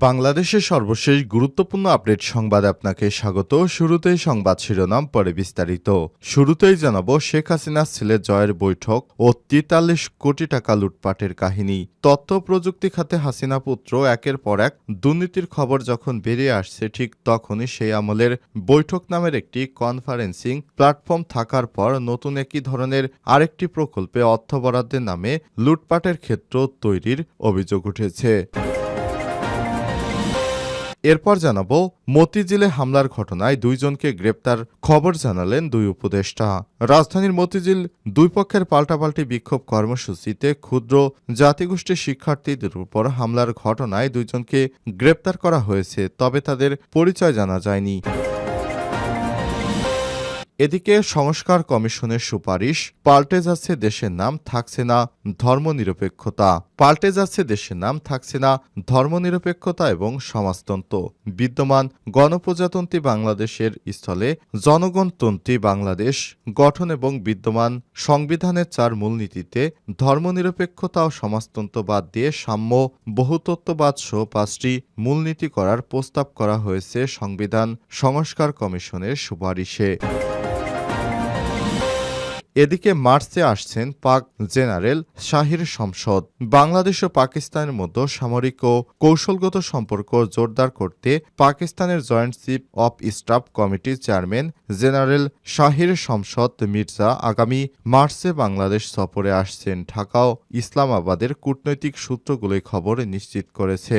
বাংলাদেশের সর্বশেষ গুরুত্বপূর্ণ আপডেট সংবাদ আপনাকে স্বাগত। শুরুতেই সংবাদ শিরোনাম, পরে বিস্তারিত। শুরুতেই জানাব শেখ হাসিনার ছেলে জয়ের বৈঠক ও তেতাল্লিশ কোটি টাকা লুটপাটের কাহিনী। তথ্য প্রযুক্তি খাতে হাসিনা পুত্র একের পর এক দুর্নীতির খবর যখন বেরিয়ে আসছে, ঠিক তখনই সেই আমলের বৈঠক নামের একটি কনফারেন্সিং প্ল্যাটফর্ম থাকার পর নতুন একই ধরনের আরেকটি প্রকল্পে অর্থ বরাদ্দের নামে লুটপাটের ক্ষেত্র তৈরির অভিযোগ উঠেছে। এরপর জানাব মতিঝিলে হামলার ঘটনায় দুইজনকে গ্রেপ্তার। খবর জানালেন দুই উপদেষ্টা। রাজধানীর মতিঝিল দুই পক্ষের পাল্টাপাল্টি বিক্ষোভ কর্মসূচিতে ক্ষুদ্র জাতিগোষ্ঠীর শিক্ষার্থীদের উপর হামলার ঘটনায় দুইজনকে গ্রেপ্তার করা হয়েছে, তবে তাদের পরিচয় জানা যায়নি। এদিকে সংস্কার কমিশনের সুপারিশ, পাল্টে যাচ্ছে দেশের নাম, থাকছে না ধর্মনিরপেক্ষতা। পাল্টে যাচ্ছে দেশের নাম, থাকছে না ধর্মনিরপেক্ষতা এবং সমাজতন্ত্র। বিদ্যমান গণপ্রজাতন্ত্রী বাংলাদেশের স্থলে জনগণতন্ত্রী বাংলাদেশ গঠন এবং বিদ্যমান সংবিধানের চার মূলনীতিতে ধর্মনিরপেক্ষতা ও সমাজতন্ত্র বাদ দিয়ে সাম্য বহুতত্ত্ববাদ সহ পাঁচটি মূলনীতি করার প্রস্তাব করা হয়েছে সংবিধান সংস্কার কমিশনের সুপারিশে। এদিকে মার্চে আসছেন পাক জেনারেল শাহির সংসদ বাংলাদেশ ও পাকিস্তানের মধ্যে সামরিক ও কৌশলগত সম্পর্ক জোরদার করতে পাকিস্তানের জয়েন্ট চিফ অব স্টাফ কমিটির চেয়ারম্যান জেনারেল শাহির সংসদ মির্জা আগামী মার্চে বাংলাদেশ সফরে আসছেন। ঢাকা ও ইসলামাবাদের কূটনৈতিক সূত্রগুলোই খবর নিশ্চিত করেছে।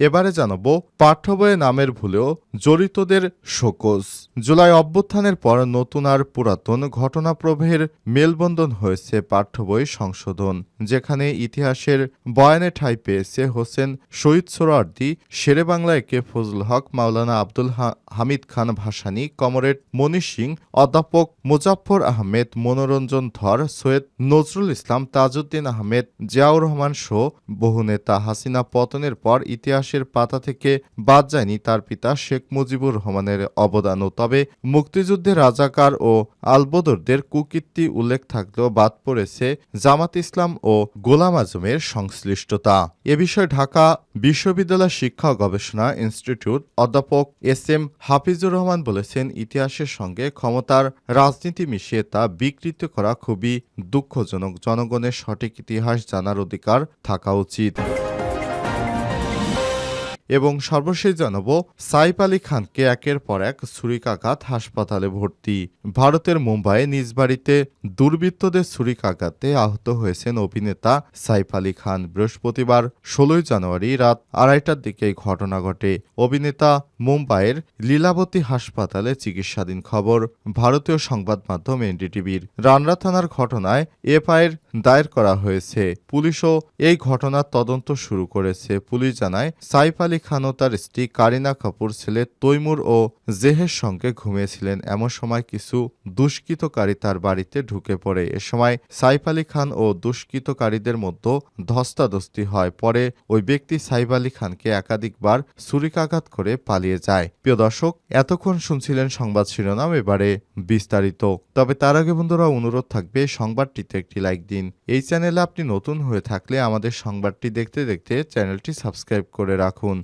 এবারে জানাব পাঠ্য বইয়ে নামের ভুলেও জড়িতদের শোকজ। জুলাই অভ্যুত্থানের পর নতুন আর পুরাতন ঘটনা প্রবাহের মেলবন্ধন হয়েছে পাঠ্য বই সংশোধন, যেখানে ইতিহাসের বয়ানে ঠাঁই পেয়েছে হোসেন শহীদ Suhrawardy Shere Bangla A K Fazal Haq, Maulana Abdul Hamid Khan Bhasani, comrade Manish Singh, অধ্যাপক মুজাফর আহমেদ, মনোরঞ্জন ধর, সৈয়দ নজরুল ইসলাম, তাজউদ্দিন আহমেদ, জিয়াউর রহমান সহ বহু নেতা হাসিনা পতনের পর ইতিহাসের পাতা থেকে বাদ যায়নি তার পিতা শেখ মুজিবুর রহমানের অবদানও তবে মুক্তিযুদ্ধে রাজাকার ও আলবদরদের কুকীর্তি উল্লেখ থাকলেও বাদ পড়েছে জামাত ইসলাম ও গোলাম আজমের সংশ্লিষ্টতা। এ বিষয়ে ঢাকা বিশ্ববিদ্যালয় শিক্ষা গবেষণা ইনস্টিটিউট অধ্যাপক এস এম হাফিজুর রহমান বলেছেন, ইতিহাসের সঙ্গে ক্ষমতার রাজনীতি মিশিয়ে তা বিকৃত করা খুবই দুঃখজনক। জনগণের সঠিক ইতিহাস জানার অধিকার থাকা উচিত। এবং সর্বশেষ জানাব, সাইফ আলী খানকে একের পর এক ছুরিকাঘাত হাসপাতালে ভর্তি। ভারতের মুম্বাইয়ে নিজ বাড়িতে দুর্বৃত্তদের ছুরিকাঘাতে আহত হয়েছেন অভিনেতা সাইফ আলী খান। বৃহস্পতিবার ষোলোই জানুয়ারি রাত আড়াইটার দিকে ঘটনা ঘটে। অভিনেতা মুম্বাইয়ের লীলাবতী হাসপাতালে চিকিৎসাধীন খবর, ভারতীয় সংবাদ মাধ্যম এনডিটিভির। রানরা থানার ঘটনায় এফআইআর দায়ের করা হয়েছে। পুলিশও এই ঘটনার তদন্ত শুরু করেছে। পুলিশ জানায়, সাইফ আলী খান ও তার স্ত্রী কারিনা কাপুর ছেলে তৈমুর ও জেহের সঙ্গে ঘুমিয়েছিলেন। এমন সময় কিছু দুষ্কৃতকারী তার বাড়িতে ঢুকে পড়ে। এ সময় সাইফ আলী খান ও দুষ্কৃতকারীদের মধ্যে ধস্তাধস্তি হয়। পরে ওই ব্যক্তি সাইফ আলী খানকে একাধিকবার ছুরিকাঘাত করে পালিয়ে যায়। প্রিয় দর্শক, এতক্ষণ শুনছিলেন সংবাদ শিরোনাম, এবারে বিস্তারিত। তবে তার আগে বন্ধুরা, অনুরোধ থাকবে সংবাদটিতে একটি লাইক দিন। এই চ্যানেলে আপনি নতুন হয়ে থাকলে আমাদের সংবাদটি দেখতে দেখতে চ্যানেলটি সাবস্ক্রাইব করে রাখুন।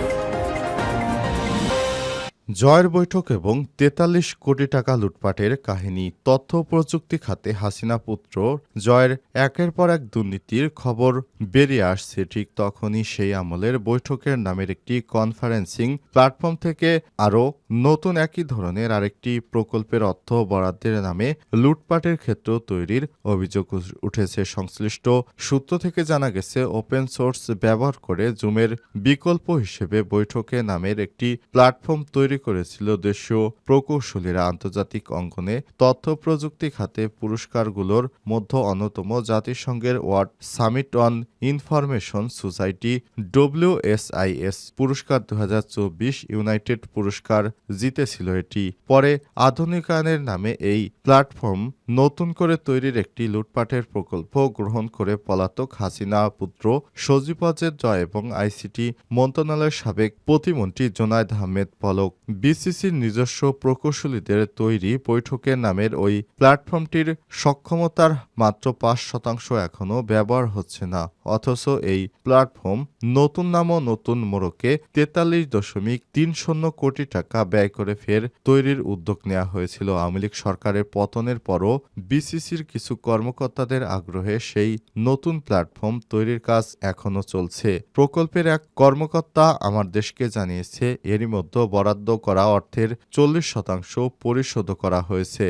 জয়ের বৈঠক এবং তেতাল্লিশ কোটি টাকা লুটপাটের কাহিনী তথ্য প্রযুক্তি খাতে হাসিনা পুত্র জয়ের একের পর এক দুর্নীতির খবর বেরিয়ে আসছে। ঠিক তখনই সেই আমলের বৈঠকের নামের একটি কনফারেন্সিং প্ল্যাটফর্ম থেকে আরও নতুন একই ধরনের আরেকটি প্রকল্পের অর্থ বরাদ্দের নামে লুটপাটের ক্ষেত্র তৈরির অভিযোগ উঠেছে। সংশ্লিষ্ট সূত্র থেকে জানা গেছে, ওপেন সোর্স ব্যবহার করে জুমের বিকল্প হিসেবে বৈঠকে নামের একটি প্ল্যাটফর্ম তৈরি করেছিল দেশীয় প্রকৌশলীরা আন্তর্জাতিক অঙ্গনে তথ্য প্রযুক্তি খাতে পুরস্কারগুলোর মধ্যে অন্যতম জাতিসংঘের World Summit on Information Society WSIS পুরস্কার দু হাজার চব্বিশ ইউনাইটেড পুরস্কার জিতেছিল এটি। পরে আধুনিকায়নের নামে এই প্ল্যাটফর্ম নতুন করে তৈরির একটি লুটপাটের প্রকল্প গ্রহণ করে পলাতক হাসিনা পুত্র সজীবজের জয় এবং আইসিটি মন্ত্রণালয়ের সাবেক প্রতিমন্ত্রী জোনায়দ আহমেদ পলক। বিসিসির নিজস্ব প্রকৌশলীদের তৈরি বৈঠকের নামের ওই প্ল্যাটফর্মটির সক্ষমতার মাত্র পাঁচ শতাংশ এখনও ব্যবহার হচ্ছে না। অথচ এই প্ল্যাটফর্ম নতুন নাম ও নতুন মোড়কে তেতাল্লিশ দশমিক তিন শূন্য কোটি টাকা ব্যয় করে ফের তৈরির উদ্যোগ নেওয়া হয়েছিল। আওয়ামী লীগ সরকারের পতনের পরও বিসিসির কিছু কর্মকর্তাদের আগ্রহে সেই নতুন প্ল্যাটফর্ম তৈরির কাজ এখনও চলছে। প্রকল্পের এক কর্মকর্তা আমার দেশকে জানিয়েছে, এরই মধ্যে বরাদ্দ করা অর্থের চল্লিশ শতাংশ পরিশোধ করা হয়েছে।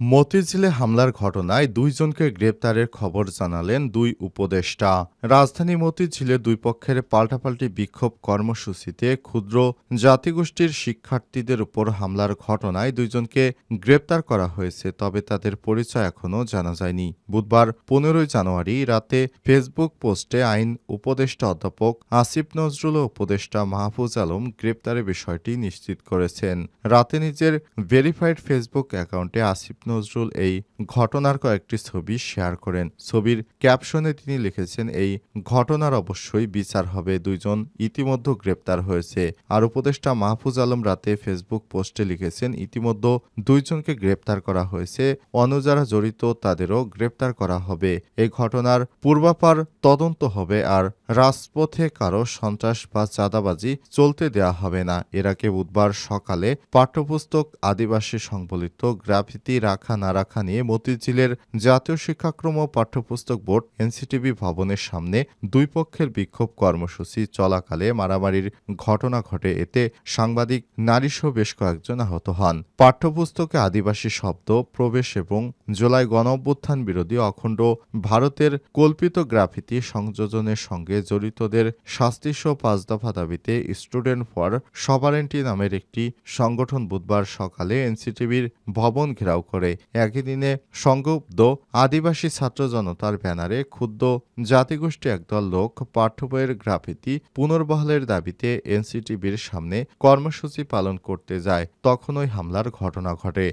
মতিঝিলে হামলার ঘটনায় দুইজনকে গ্রেপ্তারের খবর জানালেন দুই উপদেষ্টা। রাজধানী মতিঝিলে দুই পক্ষের পাল্টাপাল্টি বিক্ষোভ কর্মসূচিতে ক্ষুদ্র জাতিগোষ্ঠীর শিক্ষার্থীদের উপর হামলার ঘটনায় দুইজনকে গ্রেপ্তার করা হয়েছে, তবে তাদের পরিচয় এখনও জানা যায়নি। বুধবার পনেরোই জানুয়ারি রাতে ফেসবুক পোস্টে আইন উপদেষ্টা অধ্যাপক আসিফ নজরুল উপদেষ্টা মাহফুজ আলম গ্রেপ্তারের বিষয়টি নিশ্চিত করেছেন। রাতে নিজের ভেরিফাইড ফেসবুক অ্যাকাউন্টে আসিফ নজরুল এই ঘটনার কয়েকটি ছবি শেয়ার করেন। ছবির ক্যাপশনে তিনি লিখেছেন, এই ঘটনার অবশ্যই বিচার হবে। দুইজন ইতিমধ্যে গ্রেপ্তার হয়েছে। আর উপদেষ্টা মাহফুজ আলম রাতে ফেসবুক পোস্টে লিখেছেন, ইতিমধ্যে দুইজনকে গ্রেপ্তার করা হয়েছে। অন্য যারা জড়িত তাদেরও গ্রেপ্তার করা হবে। এই ঘটনার পূর্বাপার তদন্ত হবে আর রাজপথে কারও সন্ত্রাস বা চাঁদাবাজি চলতে দেয়া হবে না। এর আগে বুধবার সকালে পাঠ্যপুস্তক আদিবাসী সংবলিত গ্রাফিতি রাখা না রাখা নিয়ে মতিঝিলের জাতীয় শিক্ষাক্রম ও পাঠ্যপুস্তক বোর্ড এনসিটিভি ভবনের সামনে দুই পক্ষের বিক্ষোভ কর্মসূচি চলাকালে মারামারির ঘটনা ঘটে। এতে সাংবাদিক নারীসহ বেশ কয়েকজন আহত হন। পাঠ্যপুস্তকে আদিবাসী শব্দ, প্রবেশ এবং জুলাই গণ বিরোধী অখণ্ড ভারতের কল্পিত গ্রাফিতি সংযোজনের সঙ্গে জড়িতদের শাস্তিসহ পাঁচ দফা দাবিতে স্টুডেন্ট ফর সবারেন্টি নামের একটি সংগঠন বুধবার সকালে এনসিটিভির ভবন ঘেরাও করে। একই দিনে সংগুব্ধ আদিবাসী ছাত্র জনতার ব্যানারে ক্ষুদ্র জাতিগোষ্ঠী একদল লোক পাঠ্যবইয়ের গ্রাফিতি পুনর্বহালের দাবিতে এনসিটিভির সামনে কর্মসূচি পালন করতে যায়। তখনই হামলার ঘটনা ঘটে।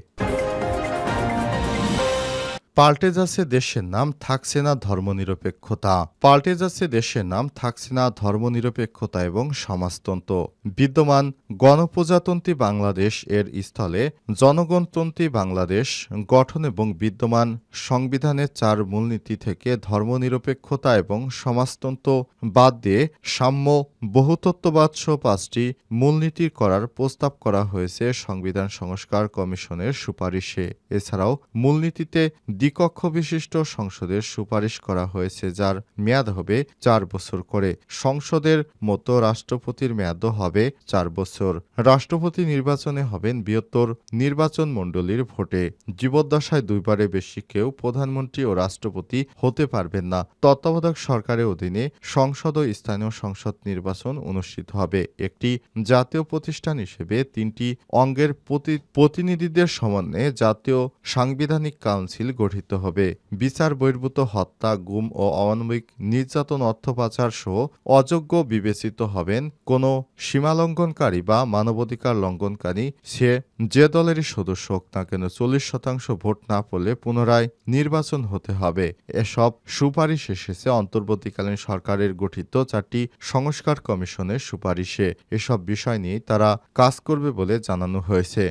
পাল্টে যাচ্ছে দেশের নাম থাকছে না ধর্মনিরপেক্ষতা। পাল্টে যাচ্ছে দেশের নাম থাকছে না ধর্মনিরপেক্ষতা এবং সমাজতন্ত্র। বিদ্যমান গণপ্রজাতন্ত্রী বাংলাদেশ এর স্থলে জনগণতন্ত্রী বাংলাদেশ গঠন এবং বিদ্যমান সংবিধানের চার মূলনীতি থেকে ধর্মনিরপেক্ষতা এবং সমাজতন্ত্র বাদ দিয়ে সাম্য বহুতত্ত্ববাদ সহ পাঁচটি মূলনীতি করার প্রস্তাব করা হয়েছে সংবিধান সংস্কার কমিশনের সুপারিশে। এছাড়াও মূলনীতিতে দ্বিকক্ষ বিশিষ্ট সংসদের সুপারিশ করা হয়েছে, যার মেয়াদ হবে চার বছর করে। সংসদের মতো রাষ্ট্রপতির মেয়াদও হবে চার বছর। রাষ্ট্রপতি নির্বাচনে হবেন বৃহত্তর নির্বাচন মণ্ডলীর ভোটে। জীবদ্দশায় দুইবারে বেশি কেউ প্রধানমন্ত্রী ও রাষ্ট্রপতি হতে পারবেন না। তত্ত্বাবধায়ক সরকারের অধীনে সংসদ ও স্থানীয় সংসদ নির্বাচন অনুষ্ঠিত হবে। একটি জাতীয় প্রতিষ্ঠান হিসেবে তিনটি অঙ্গের প্রতি, প্রতিনিধিদের সমন্বয়ে জাতীয় সাংবিধানিক কাউন্সিল গঠিত হবে। বিচার বহির্ভূত হত্যা, গুম ও অমানবিক নির্যাতন অর্থ পাচার সহ অযোগ্য বিবেচিত হবেন কোনো সীমালঙ্ঘনকারী বা মানবাধিকার লঙ্ঘনকারী। সে যে দলেরই সদস্য হোক না কেন চল্লিশ শতাংশ ভোট না পড়লে পুনরায় নির্বাচন হতে হবে। এসব সুপারিশ এসেছে অন্তর্বর্তীকালীন সরকারের গঠিত চারটি সংস্কার কমিশনের সুপারিশে। এসব বিষয় নিয়ে তারা কাজ করবে বলে জানানো হয়েছে।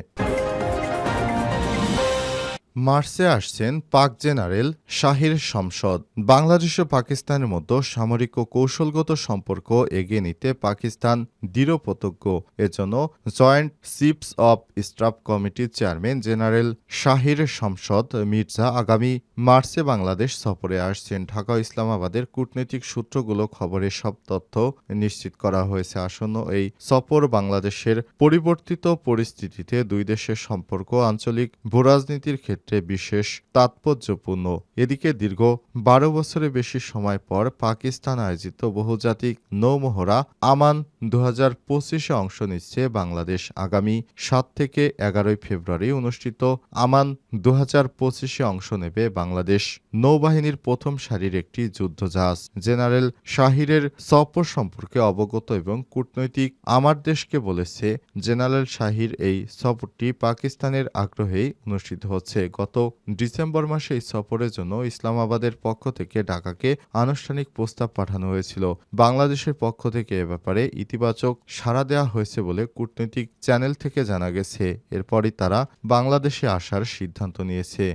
মার্চে আসছেন পাক জেনারেল শাহির সংসদ বাংলাদেশ ও পাকিস্তানের মধ্যে সামরিক ও কৌশলগত সম্পর্ক এগিয়ে নিতে পাকিস্তান দৃঢ়প্রতজ্ঞ এজন্য জয়েন্ট চিফস অব স্টাফ কমিটির চেয়ারম্যান জেনারেল শাহির সংসদ মির্জা আগামী মার্চে বাংলাদেশ সফরে আসছেন। ঢাকা ইসলামাবাদের কূটনৈতিক সূত্রগুলো খবরে সব তথ্য নিশ্চিত করা হয়েছে। আসন্ন এই সফর বাংলাদেশের পরিবর্তিত পরিস্থিতিতে দুই দেশের সম্পর্ক, আঞ্চলিক ভূরাজনীতির ক্ষেত্রে ক্ষেত্রে বিশেষ তাৎপর্যপূর্ণ। এদিকে দীর্ঘ বারো বছরের বেশি সময় পর পাকিস্তান আয়োজিত বহুজাতিক নৌমহড়া আমান দু হাজার পঁচিশে অংশ নিচ্ছে বাংলাদেশ। আগামী সাত থেকে এগারোই ফেব্রুয়ারি অনুষ্ঠিত আমান দু হাজার পঁচিশে অংশ নেবে বাংলাদেশ। নৌবাহিনীর প্রথম সারির একটি যুদ্ধজাহাজ। জেনারেল শাহিরের সফর সম্পর্কে অবগত এবং কূটনৈতিক আমার দেশকে বলেছে, জেনারেল শাহির এই সফরটি পাকিস্তানের আগ্রহেই অনুষ্ঠিত হচ্ছে। গত ডিসেম্বর মাসে এই সফরের জন্য ইসলামাবাদের পক্ষ থেকে ঢাকাকে আনুষ্ঠানিক প্রস্তাব পাঠানো হয়েছিল। বাংলাদেশের পক্ষ থেকে এ ব্যাপারে ইতিবাচক সাড়া দেওয়া হয়েছে বলে কূটনৈতিক চ্যানেল থেকে জানা গেছে। এরপরই তারা বাংলাদেশে আসার সিদ্ধান্ত নিয়েছে।